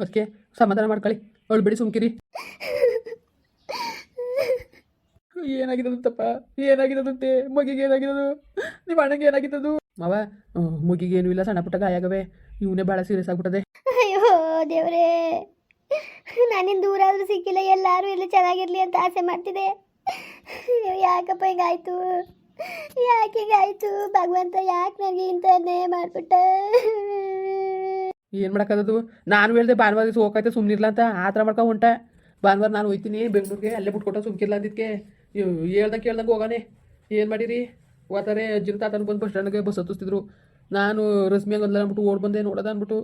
ಅದಕ್ಕೆ ಸಮಾಧಾನ ಮಾಡ್ಕೊಳ್ಳಿ. ಅವಳು ಬಿಡಿ ಸುಮ್ಕಿರಿ. ಏನಾಗಿದ್ದದಂತಪ್ಪ ಏನಾಗಿದ್ದದಂತೆ ಮಗಿಗೆ ಏನಾಗಿದ್ದದು ನಿಮ್ಮ ಅಣ್ಣಗೆ ಏನಾಗಿದ್ದದು? ಮಾವ ಮುಗಿಗೆ ಏನೂ ಇಲ್ಲ. ಸಣ್ಣ ಪುಟ್ಟ ಗಾಯಾಗವೆ ಇವನೇ ಭಾಳ ಸೀರಿಯಸ್ ಆಗ್ಬಿಟ್ಟದೆ. ಅಯ್ಯೋ, ದೇವರೇ. ನಾನಿನ್ ದೂರ ಆದ್ರೂ ಸಿಕ್ಕಿಲ್ಲ. ಎಲ್ಲರೂ ಇಲ್ಲಿ ಚೆನ್ನಾಗಿರ್ಲಿ ಅಂತ ಆಸೆ ಮಾಡ್ತಿದೆ. ಯಾಕಪ್ಪ ಹಿಂಗಾಯ್ತು? ಯಾಕೆ ಹಿಂಗಾಯ್ತು? ಭಗವಂತ ಯಾಕೆ ನನಗೆ ಇಂಥನ್ನೇ ಮಾಡ್ಬಿಟ್ಟ? ಏನು ಮಾಡೋಕ್ಕದು ನಾನು ಹೇಳ್ದೆ ಭಾನುವಾರ ದಿವಸ ಹೋಗೈತೆ ಸುಮ್ಮನಿರ್ಲ ಅಂತ. ಆ ಥರ ಮಾಡ್ಕೊ ಹೊಂಟ. ಭಾನುವಾರ ನಾನು ಹೋಯ್ತೀನಿ, ಬೆಂಗಳೂರಿಗೆ, ಅಲ್ಲೇ ಬಿಟ್ಕೊಟ್ಟ ಸುಮ್ಕಿರ್ಲ ಅಂದಿದ್ಕೆ. ಹೇಳ್ದಂಗೆ ಕೇಳ್ದಂಗೆ ಹೋಗಾನೆ. ಏನು ಮಾಡಿರಿ? ಓತಾರೆ ಅಜ್ಜಿನ ತಾತನ ಬಂದು ಬಸ್ ಸ್ಟ್ಯಾಂಡ್ಗೆ ಬಸ್ ಹತ್ತಿಸ್ತಿದ್ರು. ನಾನು ರಶ್ಮಿ ಒಂದಲ್ಲ ಅಂದ್ಬಿಟ್ಟು, ಓಡ್ ಬಂದೆ ನೋಡೋದ ಅಂದ್ಬಿಟ್ಟು.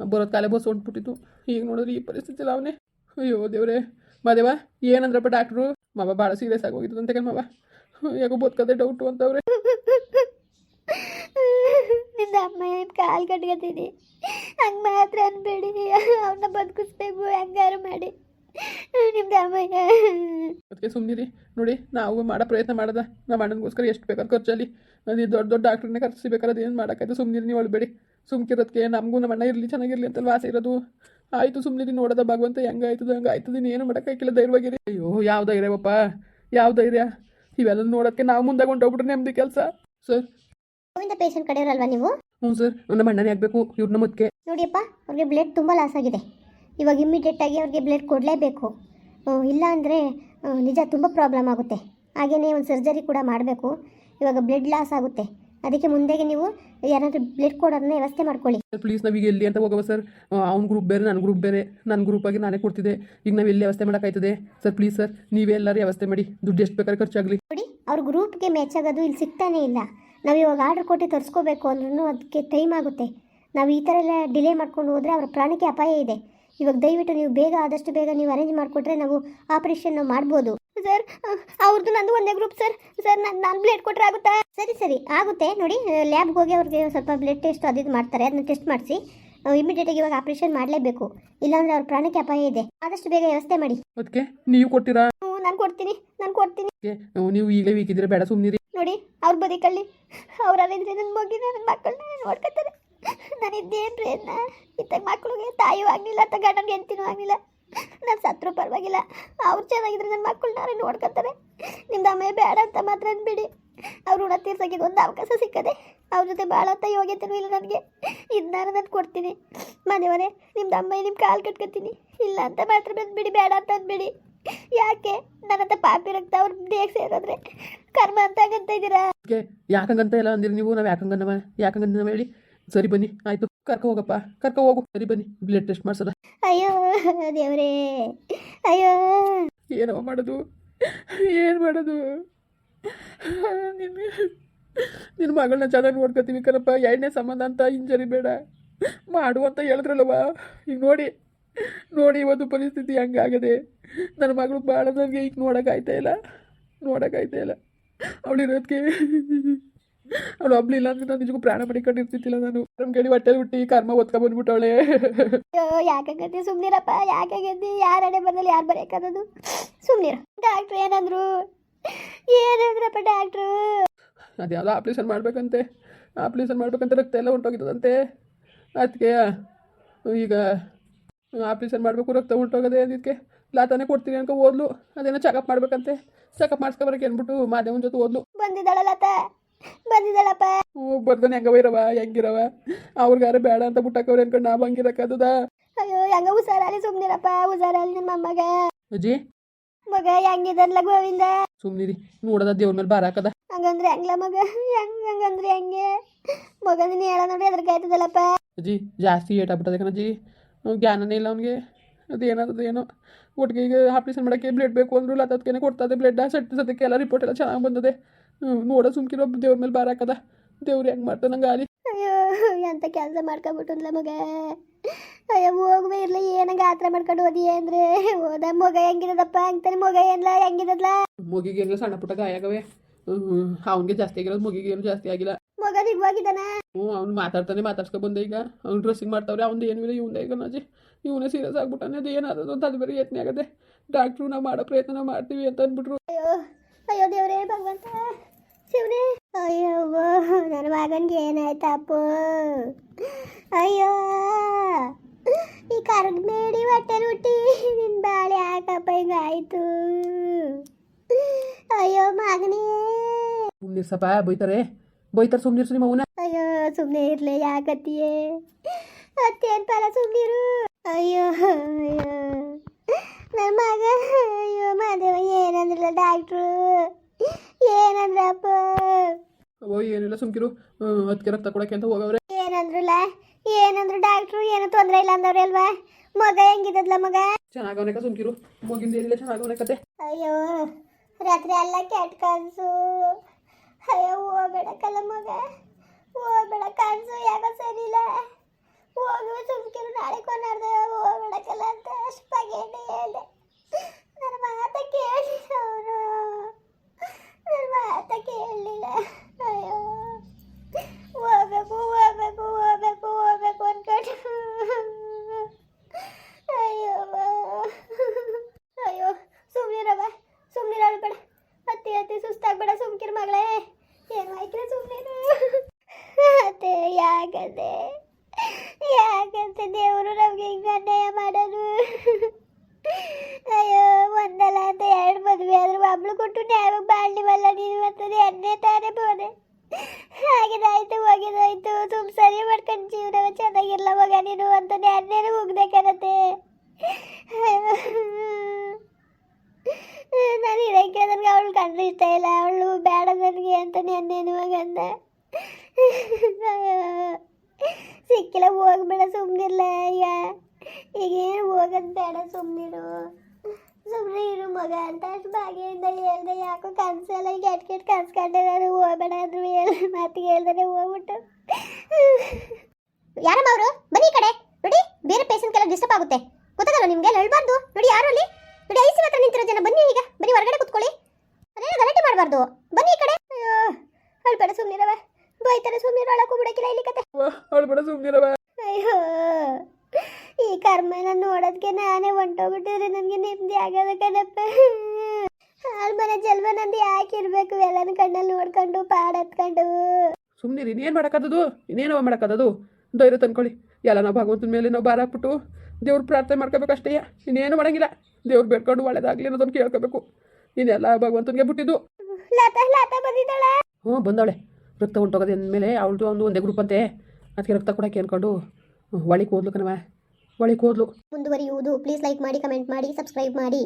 ಬರೋದು ಕಾಲೇ ಬಸ್ ಹೊಂಟ್ಬಿಟ್ಟಿತ್ತು. ಈಗ ನೋಡಿದ್ರೆ ಈ ಪರಿಸ್ಥಿತಿ ಅವನೇ. ಅಯ್ಯೋ ದೇವ್ರೆ. ಮಾದೇವ ಏನಂದ್ರಪ್ಪ ಡಾಕ್ಟ್ರು? ಮಾವ ಭಾಳ ಸೀರಿಯಸ್ ಆಗಿ ಹೋಗಿದ್ದು ಅಂತ ಮಾವ. ಯಾಕೋ ಬದುಕದೆ ಡೌಟು ಅಂತವ್ರೆ. ನಿನ್ನ ಅಮ್ಮ ಕಾಲು ಕಟ್ಕೊತೀನಿ? ಹಂಗೆ ಮಾತ್ರ ಅನ್ಬೇಡಿ. ಅವನ್ನ ಬದುಕಿಸ್ಬೇಕು, ಹೆಂಗಾರು ಮಾಡಿ. ನಿಮ್ದು ಅಮ್ಮಯ್ಯ ಅದಕ್ಕೆ ಸುಮ್ಮನಿರಿ ನೋಡಿ, ನಾವು ಮಾಡೋ ಪ್ರಯತ್ನ ಮಾಡದ. ನಮ್ಮ ಅಣ್ಣನಿಗೋಸ್ಕರ ಎಷ್ಟು ಬೇಕಾದ ಖರ್ಚಲ್ಲಿ. ಅದು ದೊಡ್ಡ ದೊಡ್ಡ ಡಾಕ್ಟ್ರನ್ನೇ ಕರ್ಸಿಬೇಕಾದ್ರೆ ಅದೇನು ಮಾಡೋಕ್ಕಾಯ್ತು? ಸುಮ್ಮನಿರಿ ನೀವು ಅಳ್ಬೇಡಿ. ಸುಮ್ಕಿರೋದಕ್ಕೆ ನಮಗೂ ನಮ್ಮ ಅಣ್ಣ ಇರಲಿ, ಚೆನ್ನಾಗಿರಲಿ ಅಂತ ಆಸೆ ಇರೋದು. ಆಯಿತು ಸುಮ್ಮನಿರಿ ನೋಡೋದ ಭಗವಂತ ಹೆಂಗೆ ಆಯ್ತದ, ಹಂಗೆ ನೀನು ಏನು ಮಾಡೋಕ್ಕಾಗಿಲ್ಲ ಧೈರ್ಯವಾಗಿರಿ. ಅಯ್ಯೋ, ಯಾವ ಧೈರ್ಯಪ್ಪ ಯಾವ ಧೈರ್ಯ? ಇವೆಲ್ಲ ನೋಡೋಕ್ಕೆ ನಾವು ಮುಂದೆ ಹೋಗ್ಬಿಟ್ರೆ ನೆಮ್ಮದಿ ಕೆಲಸ. ಸರ್ ಗೋವಿಂದ ಪೇಷಂಟ್ ಕಡೆಯವರಲ್ವಾ ನೀವು? ಹ್ಞೂ ಸರ್ ನಮ್ಮ ಅಣ್ಣನೇ ಆಗಬೇಕು ಇವ್ರನ್ನ ಮುದ್ಕೆ ನೋಡಿಯಪ್ಪ ಅವ್ರಿಗೆ ಬ್ಲಡ್ ತುಂಬ ಲಾಸ್ ಆಗಿದೆ. ಇವಾಗ ಇಮ್ಮಿಡಿಯೇಟಾಗಿ ಅವ್ರಿಗೆ ಬ್ಲಡ್ ಕೊಡಲೇಬೇಕು. ಇಲ್ಲ ಅಂದರೆ ನಿಜ ತುಂಬ ಪ್ರಾಬ್ಲಮ್ ಆಗುತ್ತೆ. ಹಾಗೆಯೇ ಒಂದು ಸರ್ಜರಿ ಕೂಡ ಮಾಡಬೇಕು. ಇವಾಗ ಬ್ಲಡ್ ಲಾಸ್ ಆಗುತ್ತೆ. ಅದಕ್ಕೆ ಮುಂದೆಗೆ ನೀವು ಯಾರಾದರೂ ಬ್ಲಡ್ ಕೊಡೋದನ್ನ ವ್ಯವಸ್ಥೆ ಮಾಡ್ಕೊಳ್ಳಿ. ಸರ್ ಪ್ಲೀಸ್ ನಾವೀಗ ಎಲ್ಲಿ ಅಂತ ಹೋಗವ ಸರ್. ಅವ್ನ ಗ್ರೂಪ್ ಬೇರೆ ನನ್ನ ಗ್ರೂಪ್ ಬೇರೆ. ನನ್ನ ಗ್ರೂಪ್ ಆಗಿ ನಾನೇ ಕೊಡ್ತಿದ್ದೆ. ಈಗ ನಾವು ಎಲ್ಲಿ ವ್ಯವಸ್ಥೆ ಮಾಡೋಕ್ಕಾಯ್ತದೆ? ಸರ್ ಪ್ಲೀಸ್ ಸರ್ ನೀವೇ ಎಲ್ಲರೂ ವ್ಯವಸ್ಥೆ ಮಾಡಿ. ದುಡ್ಡು ಎಷ್ಟು ಬೇಕಾದ್ರೆ ಖರ್ಚಾಗಲಿ. ನೋಡಿ ಅವ್ರ ಗ್ರೂಪ್ಗೆ ಮ್ಯಾಚ್ ಆಗೋದು ಇಲ್ಲಿ ಸಿಗ್ತಾನೇ ಇಲ್ಲ. ನಾವು ಇವಾಗ ಆರ್ಡರ್ ಕೊಟ್ಟು ತರಿಸ್ಕೋಬೇಕು ಅಂದ್ರೂ ಅದಕ್ಕೆ ಟೈಮ್ ಆಗುತ್ತೆ. ನಾವು ಈ ಥರ ಎಲ್ಲ ಡಿಲೇ ಮಾಡ್ಕೊಂಡು ಹೋದರೆ ಅವ್ರ ಪ್ರಾಣಕ್ಕೆ ಅಪಾಯ ಇದೆ. ಇವಾಗ ದಯವಿಟ್ಟು ನೀವು ಬೇಗ ಆದಷ್ಟು ಬೇಗ ನೀವು ಅರೇಂಜ್ ಮಾಡಿಕೊಟ್ರೆ ನಾವು ಆಪರೇಷನ್ ಮಾಡ್ಬೋದು. ಸರ್ ಅವ್ರದ್ದು ನಂದು ಒಂದೇ ಗ್ರೂಪ್ ಸರ್ ಸರ್ ನಾನು ನಾನು ಬ್ಲಡ್ ಕೊಟ್ಟರೆ ಆಗುತ್ತಾ? ಸರಿ ಸರಿ. ಆಗುತ್ತೆ. ನೋಡಿ ಲ್ಯಾಬ್ಗೆ ಹೋಗಿ ಅವ್ರಿಗೆ ಸ್ವಲ್ಪ ಬ್ಲಡ್ ಟೆಸ್ಟ್ ಅದು ಇದು ಮಾಡ್ತಾರೆ. ಅದನ್ನ ಟೆಸ್ಟ್ ಮಾಡಿಸಿ. ಇಮಿಡಿಯೇಟಾಗಿ ಇವಾಗ ಆಪರೇಷನ್ ಮಾಡಲೇಬೇಕು. ಇಲ್ಲಾಂದ್ರೆ ಅವ್ರ ಪ್ರಾಣಕ್ಕೆ ಅಪಾಯ ಇದೆ. ಆದಷ್ಟು ಬೇಗ ವ್ಯವಸ್ಥೆ ಮಾಡಿ. ಅದಕ್ಕೆ ನೀವು ಕೊಡ್ತೀರಾ ನಾನು ಕೊಡ್ತೀನಿ. ನಾನು ಕೊಡ್ತೀನಿ. ನೀವು ಈಗಲೇ ವೀಕಿದ್ರೆ ಬೇಡ. ಸುಮ್ಮನಿರಿ ನೋಡಿ, ಅವ್ರ ಬದಿಕಲ್ಲಿ ಅವ್ರು ಅಲ್ಲಿದ್ರೆ ನನ್ನ ಮಗಿನ ನನ್ನ ಮಕ್ಕಳನ್ನ ನೋಡ್ಕೊತಾರೆ ನಾನು ಇದ್ದೇನು ಪ್ರಯತ್ನ ಇತ್ತ ಮಕ್ಕಳಿಗೆ ತಾಯಿಯೂ ಆಗಲಿಲ್ಲ ಅಂತ ಗಂಡನಿಗೆ ಹೆಂಡ್ತಿನೂ ಆಗಲಿಲ್ಲ. ನಾನು ಸತ್ರು ಪರವಾಗಿಲ್ಲ. ಅವ್ರು ಚೆನ್ನಾಗಿದ್ರೆ ನನ್ನ ಮಕ್ಕಳನ್ನ ನೋಡ್ಕೊತಾರೆ. ನಿಮ್ದು ಅಮ್ಮ ಬೇಡ ಅಂತ ಮಾತ್ರ ಅನ್ಬಿಡಿ. ಅವ್ರು ಋಣ ತೀರ್ಸೋಕೆ ಒಂದು ಅವಕಾಶ ಸಿಕ್ಕದೆ. ಅವ್ರ ಜೊತೆ ಭಾಳ ಅಂತ ಯೋಗ್ಯತೆನೂ ಇಲ್ಲ ನನಗೆ. ಇದನ್ನ ನಾನು ಕೊಡ್ತೀನಿ. ಮನೆಯವರೇ, ನಿಮ್ದು ಅಮ್ಮ ನಿಮ್ಮ ಕಾಲು ಕಟ್ಕೊತೀನಿ. ಇಲ್ಲ ಅಂತ ಮಾತ್ರ ಬಂದ್ಬಿಡಿ, ಬೇಡ ಅಂತ ಅಂದ್ಬಿಡಿ. ಯಾಕೆ? ನನ್ನಂತ ಪಾಪಿ ರಕ್ತ ಅವ್ರ ದೇಹ ಸೇರಿದ್ರೆ? ಕರ್ಮ ಅಂತ ಆಗಂತ ಇದ್ದೀರಾ ಅದಕ್ಕೆ ಯಾಕಂಗಂತ ಎಲ್ಲ ಅಂದಿರಿ ನೀವು? ನಾವು ಯಾಕಂಗನ್ನವ ಯಾಕಂಗಂತ ಹೇಳಿ. ಸರಿ ಬನ್ನಿ ಆಯಿತು. ಕರ್ಕೊ ಹೋಗಪ್ಪ. ಕರ್ಕೊ ಹೋಗು. ಸರಿ ಬನ್ನಿ. ಬ್ಲಡ್ ಟೆಸ್ಟ್ ಮಾಡ್ಸೋದ ಅಯ್ಯೋ ದೇವ್ರೇ. ಅಯ್ಯೋ. ಏನವ ಮಾಡೋದು? ಏನು ಮಾಡೋದು? ನಿನ್ನ ನಿನ್ನ ಮಗಳನ್ನ ಚೆನ್ನಾಗಿ ನೋಡ್ಕೊತೀವಿ ಕಣಪ್ಪ. ಎರಡನೇ ಸಂಬಂಧ ಅಂತ ಇಂಜರಿ ಬೇಡ ಮಾಡು ಅಂತ ಹೇಳಿದ್ರಲ್ಲವ ಈಗ ನೋಡಿ. ನೋಡಿ ಇವತ್ತು ಪರಿಸ್ಥಿತಿ ಹಂಗಾಗದೆ. ನನ್ನ ಮಗಳು ಭಾಳ ನನಗೆ ಈಗ ನೋಡೋಕ್ಕಾಯ್ತಾ ಇಲ್ಲ. ನೋಡೋಕ್ಕಾಯ್ತಾ ಇಲ್ಲ. ಅವಳಿರೋದಕ್ಕೆ ಅವಳು ಒಬ್ಳಿಲ್ಲ ಅಂದ್ರೆ ನಾನು ನಿಜಕ್ಕೂ ಪ್ರಾಣ ಪಡಿಕೊಂಡಿರ್ತಿದ್ದಿಲ್ಲ ನಾನು. ನಮ್ಮ ಗಡಿ ಹೊಟ್ಟೆ ಹುಟ್ಟಿ ಕರ್ಮ ಒತ್ಕ ಬಂದ್ಬಿಟ್ಟವಳೆ. ಯಾಕೆ ಗದ್ದೆ ಸುಮ್ನಿರಪ್ಪ? ಯಾಕೆ ಯಾರ ಅಡೆ ಬಂದಲ್ಲಿ ಯಾರು ಬರೆಯಕ್ಕಾದದು? ಸುಮ್ನಿರ. ಡಾಕ್ಟ್ರು ಏನಂದ್ರು? ಏನಂದ್ರಪ್ಪ ಡಾಕ್ಟ್ರು? ಅದ್ಯಾವುದೋ ಆಪ್ರೇಷನ್ ಮಾಡಬೇಕಂತೆ. ಆಪ್ರೇಷನ್ ಮಾಡ್ಬೇಕಂತ ರಕ್ತ ಎಲ್ಲ ಹೊಂಟೋಗಿದ್ದದಂತೆ. ಅದಕ್ಕೆ ಈಗ ಆಪ್ರೇಷನ್ ಮಾಡಬೇಕು ರಕ್ತ ಹೊಂಟೋಗದೆ ಅದಕ್ಕೆ ಲಾತಾನೆ ಕೊಡ್ತೀನಿ ಅನ್ಕೊ ಓದ್ಲು. ಅದೇನೋ ಚೆಕಪ್ ಮಾಡ್ಬೇಕಂತೆ. ಚೆಕಪ್ ಮಾಡಿಸ್ಕೊಬರಕ್ಕೆ ಅಂದ್ಬಿಟ್ಟು ಮಾದೇವನ ಜೊತೆ ಓದ್ಲು. ಬಂದಿದ್ದಾಳಲ್ಲತ್ತ ಬಂದಿದ್ದಾಳಪ್ಪ. ಹ್ಞೂ ಬರ್ದಾನೆ ಹೆಂಗವ ಇರವ ಹೆಂಗಿರವ ಅವ್ರಿಗಾರ ಬೇಡ ಅಂತ ಬಿಟ್ಟಾಕವ್ರೆ ಅನ್ಕೊಂಡು ನಾವು ಹಂಗಿರಕ್ಕದ ಅಯ್ಯೋ ಹೆಂಗ ಹುಷಾರಲ್ಲಿ ಸುಮ್ನಿರಪ್ಪ ಹುಷಾರಲ್ಲಿ ನಿಮ್ಮ ಮಗ ಅಜ್ಜಿ? ಮಗ ಹೆಂಗಿದಲ್ಲ ಗೋವಿಂದ? ಸುಮ್ನಿರಿ ನೋಡದ ದೇವ್ರ ಮೇಲೆ ಬಾರ ಹಾಕದ. ಹಂಗಂದ್ರೆ ಹೆಂಗ್ಲ ಮಗ? ಹೆಂಗ್ ಹಂಗಂದ್ರೆ ಹೆಂಗೆ? ಮಗ ನೀನು ಹೇಳ ನೋಡಿ ಅದ್ರಕಾಯ್ತದಲ್ಲಪ್ಪ ಅಜ್ಜಿ ಜಾಸ್ತಿ ಏಟ್ ಆಗ್ಬಿಟ್ಟದೆ ಕಣಜ್ಜಿ. ಅವ್ನ್ ಜ್ಞಾನನೇ ಇಲ್ಲ ಅವ್ನಿಗೆ. ಅದು ಏನಾದ್ರು ಏನೋ ಒಟ್ಟಿಗೆ ಈಗ ಆಪ್ರೇಷನ್ ಮಾಡೋಕ್ಕೆ ಬ್ಲಡ್ ಬೇಕು ಅಂದ್ರು ಲತ್ತದ್ಕೆ ಕೊಡ್ತದೆ ಬ್ಲಡ್ ಸಟ್ ಸದ್ಯಕ್ಕೆ ಎಲ್ಲ ರಿಪೋರ್ಟ್ ಎಲ್ಲ ಚೆನ್ನಾಗಿ ಬಂದದೆ. ನೋಡೋ ಸುಮ್ಕಿರೋ ದೇವ್ರ ಮೇಲೆ ಬಾರ ಹಾಕದ. ದೇವ್ರು ಹೆಂಗೆ ಮಾಡ್ತಾನೆ ನಂಗೆ ಅಯ್ಯೋ ಎಂತ ಕೆಲಸ ಮಾಡ್ಕೊಬಿಟ್ಟಲ್ಲ ಮಗ. ಅಯ್ಯೋ ಹೋಗುವೆ ಇರ್ಲಿ ಏನಂಗ ಆತರ ಮಾಡ್ಕೊಂಡು ಓದಿ ಅಂದ್ರೆ? ಹೋದ ಮಗ ಹೆಂಗಿರೋದಪ್ಪ ಅಂತಾನೆ ಮಗ ಏನ್ಲ ಹೆಂಗಿರದ್ಲ ಮುಗಿಗೆ ಸಣ್ಣ ಪುಟ್ಟ ಗಾಯ ಆಗವೆ. ಅವನಿಗೆ ಜಾಸ್ತಿ ಆಗಿರೋದು ಮುಗಿಗೆ ಏನು ಜಾಸ್ತಿ ಆಗಿಲ್ಲ. ಮಗ ಹೋಗಿದ್ದಾನೆ. ಹ್ಞೂ ಅವ್ನು ಮಾತಾಡ್ತಾನೆ ಮಾತಾಡ್ಸ್ಕೊ ಬಂದೆ ಈಗ. ಅವ್ನು ಡ್ರೆಸ್ಸಿಂಗ್ ಮಾಡ್ತಾವ್ರೆ ಅವ್ನು ಏನು ಇಲ್ಲ ಇವನೇ ಈಗ ನಾಜಿ. ಇವನೇ ಸೀರಿಯಸ್ ಆಗ್ಬಿಟ್ಟಾನೆ ಅದು ಏನಾದ್ರು ಅಂತ ಅದು ಬೇರೆ ಯತ್ನೆ ಆಗದೆ. ಡಾಕ್ಟ್ರು ನಾವು ಮಾಡೋ ಪ್ರಯತ್ನ ಮಾಡ್ತೀವಿ ಅಂತ ಅಂದ್ಬಿಟ್ರು. ಅಯ್ಯೋ ಅಯ್ಯೋ ದೇವರೇ ಭಗವಂತ ಶಿವನೇ. ಅಯ್ಯೋ ನನ್ನ ಮಗನ್ಗೆ ಏನಾಯ್ತಪ್ಪ. ಅಯ್ಯೋ ಈ ಕರ್ಗ ಬೇಡಿ ಹೊಟ್ಟೆ ರೊಟ್ಟಿ ನಿನ್ ಬಾಳೆ ಯಾಕಪ್ಪ ಹಿಂಗಾಯ್ತು. ಅಯ್ಯೋ ಮಗನೇ. ಸುಮ್ಮನಿರ್ಸಪ್ಪ ಬೈತಾರೆ. ಬೈತಾರೆ ಸುಮ್ಮನಿರ್ಸು ನಿಮ್ಮ ಅವನ ಅಯ್ಯೋ ಸುಮ್ಮನೆ ಇರ್ಲೆ ಯಾಕತ್ತಿಯೇ ಅತ್ತೇನ್ ಪರ ಸುಮ್ಮನಿರು ಅಯ್ಯೋ ಅಯ್ಯೋ ನನ್ನ ಮಗ ಅಯ್ಯೋ ಮಾದೇವ ಏನಂದ್ರಲ್ಲ ಡಾಕ್ಟ್ರು ಏನಂದ್ರಪ್ಪ ಓ ಏನಿಲ್ಲ ಸುಮ್ಕಿರು ಅದಕ್ಕೆ ರಕ್ತ ಕೊಡಕ್ಕೆ ಅಂತ ಹೋಗವ್ರೆ ಏನಂದ್ರಲ್ಲ ಏನಂದ್ರು ಡಾಕ್ಟ್ರು ಏನೂ ತೊಂದರೆ ಇಲ್ಲ ಅಂದವ್ರೆ ಅಲ್ವಾ ಮಗ ಹೆಂಗಿದ್ದಲ್ಲ ಮಗ ಚೆನ್ನಾಗವನಕ ಸುಮ್ಕಿರು ಮಗಿಂದ ಏನಿಲ್ಲ ಚೆನ್ನಾಗವನ ಕತೆ ಅಯ್ಯೋ ರಾತ್ರಿ ಎಲ್ಲ ಕೆಟ್ಟ ಕನ್ಸು ಅಯ್ಯೋ ಮಗ ಹೋಗ್ಬೇಡ ಕನ್ಸು ಯಾಕೋ ಸರಿ ಇಲ್ಲ ಹೋಗುವ ಸುಮ್ಕಿರು ನಾಳೆ ಕೊನಾರ್ದೆ ಹೋಗ್ಬೇಡಕ್ಕಲ್ಲ ಅಂತ ಅಷ್ಟು ಬಗೆಯಿಂದ ಹೇಳ್ದೆ ನನ್ನ ಮಾತ ಕೇಳಿ ಅವನು ನನ್ನ ಮಾತ ಕೇಳಲಿಲ್ಲ ಅಯ್ಯೋ ಹೋಗ್ಬೇಕು ಹೋಗ್ಬೇಕು ಹೋಗ್ಬೇಕು ಹೋಗ್ಬೇಕು ಅನ್ಕೊಂಡು ಅಯ್ಯೋ ಅಯ್ಯೋ ಸುಮ್ಮನಿರವ ಸುಮ್ಮನಿರ ಅಳ್ಬೇಡ ಅತ್ತಿ ಅತ್ತಿ ಸುಸ್ತಾಗ್ಬೇಡ ಸುಮ್ಕಿರ್ ಮಗಳೇ ಏನು ಆಯ್ತಿಲ್ಲ ಸುಮ್ಮನೆ ಅತ್ತೆ ಯಾಕಂದೆ ಯಾಕಂತೆ ದೇವರು ನಮ್ಗೆ ಹಿಂಗೆ ಅನ್ಯಾಯ ಮಾಡೋದು? ಅಯ್ಯೋ, ಒಂದಲ್ಲ ಅಂತ ಎರಡು ಮದುವೆ ಆದ್ರೂ ಒಬ್ಳು ಕೊಟ್ಟು ನ್ಯಾಯ ಬಾಳ್ಲಿವಲ್ಲ ನೀನು ಅಂತದೆ ಅನ್ನೇ ತಾನೇ ಬೋದೆ ಹಾಗೆದಾಯ್ತು ಹೋಗಿದಾಯ್ತು ತುಂಬ ಸರಿ ಮಾಡ್ಕೊಂಡು ಜೀವನ ಚೆನ್ನಾಗಿರ್ಲ ಮಗ ನೀನು ಅಂತ ಎಣ್ಣೆನೂ ಹೋಗ್ಬೇಕಾಗತ್ತೆ ನಾನು ಇರಕ್ಕೆ ನನಗೆ ಅವಳು ಕಂಡ್ರೆ ಇಷ್ಟ ಇಲ್ಲ ಅವಳು ಬೇಡ ನನಗೆ ಅಂತ ನೆನ್ನೇನು ಮಗಂದ ಸಿಕ್ಕಿಲ್ಲ, ಹೋಗ್ಬೇಡ ಸುಮ್ಮನಿಲ್ಲ ಈಗ. ಈಗೇನು ಹೋಗೋದು ಬೇಡ ಸುಮ್ಮನಿರು ಸುಮ್ಮನೆ ಇರು ಮಗ ಅಂತ ಅಷ್ಟು ಭಾಗ್ಯದಿಂದ ಹೇಳ್ದೆ. ಯಾಕೋ ಕನಸಲ್ಲ ಈಗ ಕೆಟ್ಟ ಕೆಟ್ಟ ಕನ್ಸ್ಕೊಂಡೆ ನಾನು. ಹೋಗ್ಬೇಡ ಅಂದ್ರು ಹೇಳ ಮಾತಿಗೆ ಹೇಳ್ದೆ, ಹೋಗ್ಬಿಟ್ಟು. ಯಾರಮ್ಮ ಅವರು? ಬನ್ನಿ ಈ ಕಡೆ. ನೋಡಿ, ಬೇರೆ ಪೇಷಂಟ್ಗೆಲ್ಲ ಡಿಸ್ಟರ್ಬ್ ಆಗುತ್ತೆ. ಗೊತ್ತಾಗಲ್ಲ ನಿಮಗೆ? ಹೇಳ್ಬಾರ್ದು ನೋಡಿ, ಯಾರು ಅಲ್ಲಿ? ನೋಡಿ ಐಸಿ ಹತ್ರ ನಿಂತಿರೋ ಜನ. ಬನ್ನಿ ಈಗ. ಬನ್ನಿ, ಹೊರಗಡೆ ಕುತ್ಕೊಳ್ಳಿ. ಅದೇನು ಗಲಾಟೆ ಮಾಡಬಾರ್ದು. ಬನ್ನಿ ಈ ಕಡೆ. ಅಳ್ಬೇಡ ಸುಮ್ಮನಿರವ ಬೈತಾರೆ ಸುಮ್ಮನಿರೋ ಒಳಗೆ ಬಿಡಕ್ಕಿಲ್ಲ ಇಲ್ಲಿ ಕತೆ. ಅಳ್ಬೇಡ ಸುಮ್ಮನಿರವ ಅಯ್ಯೋ ಈ ಕರ್ಮನ ನೋಡೋದಕ್ಕೆ ನಾನೇ ಹೊಂಟೋಗ್ಬಿಟ್ಟಿದ್ರೆ ನನಗೆ ನೆಮ್ಮದಿ ಆಗೋದ ಕಣಪ್ಪ. ಅಲ್ಮನೆ ಮನೆ ಜಲ್ವ ನಂದು ಯಾಕೆ ಇರಬೇಕು? ಎಲ್ಲನ ಕಣ್ಣಲ್ಲಿ ನೋಡ್ಕೊಂಡು ಪಾಡತ್ಕೊಂಡು ಸುಮ್ನಿರಿ ಇನ್ನೇನು ಮಾಡೋಕ್ಕದ್ದು ಇನ್ನೇನವ ಮಾಡೋಕ್ಕದ್ದು ಧೈರ್ಯ ತಂದ್ಕೊಳ್ಳಿ. ಎಲ್ಲ ನಾವು ಭಗವಂತನ ಮೇಲೆ ನಾವು ಭಾರ ಹಾಕ್ಬಿಟ್ಟು ದೇವ್ರ ಪ್ರಾರ್ಥನೆ ಮಾಡ್ಕೋಬೇಕು ಅಷ್ಟೇ. ಇನ್ನೇನು ಮಾಡಂಗಿಲ್ಲ. ದೇವ್ರು ಬೇಡ್ಕೊಂಡು ಒಳ್ಳೇದಾಗ್ಲಿ ಅನ್ನೋದನ್ನು ಕೇಳ್ಕೋಬೇಕು. ಇನ್ನೆಲ್ಲ ಭಗವಂತನಿಗೆ ಬಿಟ್ಟಿದ್ದು. ಲತಾ ಲತಾ ಬಂದಿದ್ದಾಳ? ಹ್ಞೂ ಬಂದವಳೆ ರಕ್ತ ಹೊಂಟೋಗೋದು ಅಂದಮೇಲೆ ಅವಳದು ಒಂದು ಒಂದೇ ಗ್ರೂಪ್ ಅಂತೆ. ಅದಕ್ಕೆ ರಕ್ತ ಕೂಡ ಅನ್ಕೊಂಡು ಒಳಗೆ ಹೋದ್ಲು ಕಣವ ಒಳಗೆ ಹೋದ್ಲು. ಮುಂದುವರಿಯುವುದು. ಪ್ಲೀಸ್ ಲೈಕ್ ಮಾಡಿ ಕಮೆಂಟ್ ಮಾಡಿ ಸಬ್ಸ್ಕ್ರೈಬ್ ಮಾಡಿ.